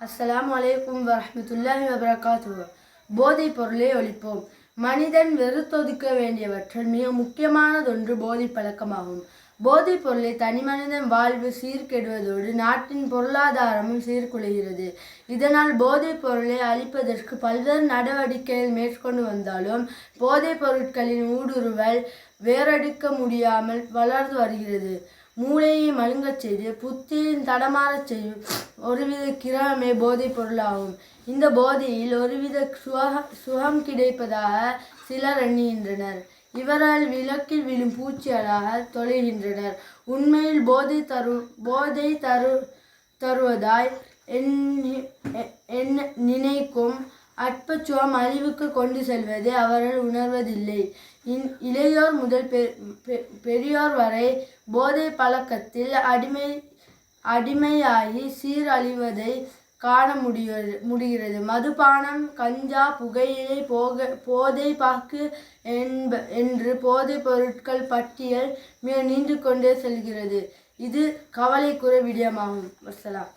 அஸ்லாம் அலைக்கும் வரமத்துல்லாஹி வபரகாத்து போதைப் பொருளை ஒழிப்போம். மனிதன் வெறுத்தொதுக்க வேண்டியவற்றில் மிக முக்கியமானதொன்று போதை பழக்கமாகும். போதைப் பொருளை தனிமனிதன் வாழ்வு சீர்கெடுவதோடு நாட்டின் பொருளாதாரமும் சீர்குலைகிறது. இதனால் போதைப் பொருளை அழிப்பதற்கு பல்வேறு நடவடிக்கைகள் மேற்கொண்டு வந்தாலும் போதைப் பொருட்களின் ஊடுருவல் வேறெடுக்க முடியாமல் வளர்ந்து வருகிறது. மூளையை மழுங்கச் செய்து புத்தியின் தடமாறச் செய்யும் ஒருவித கிராமே போதைப் பொருளாகும் இந்த போதையில் ஒருவித சுக சுகம் கிடைப்பதாக சிலர் எண்ணுகின்றனர். இவரால் விளக்கில் விழும் பூச்சிகளாக தொலைகின்றனர். உண்மையில் போதை தரு போதை தரு தருவதாய் எண்ணி நினைக்கும் அற்பச்சுவம் அழிவுக்கு கொண்டு செல்வதை அவர்கள் உணர்வதில்லை. இன்- இளையோர் முதல் பெ- பெ- பெரியோர் வரை போதை பழக்கத்தில் அடிமை அடிமையாகி சீரழிவதை காண முடிகிறது முடிகிறது. மதுபானம் கஞ்சா புகையிலை போக போதை பாக்கு என்ப என்று போதைப் பொருட்கள் பட்டியல் மிக நீண்டு கொண்டே செல்கிறது. இது கவலைக்குற விடயமாகும். வசலாம்.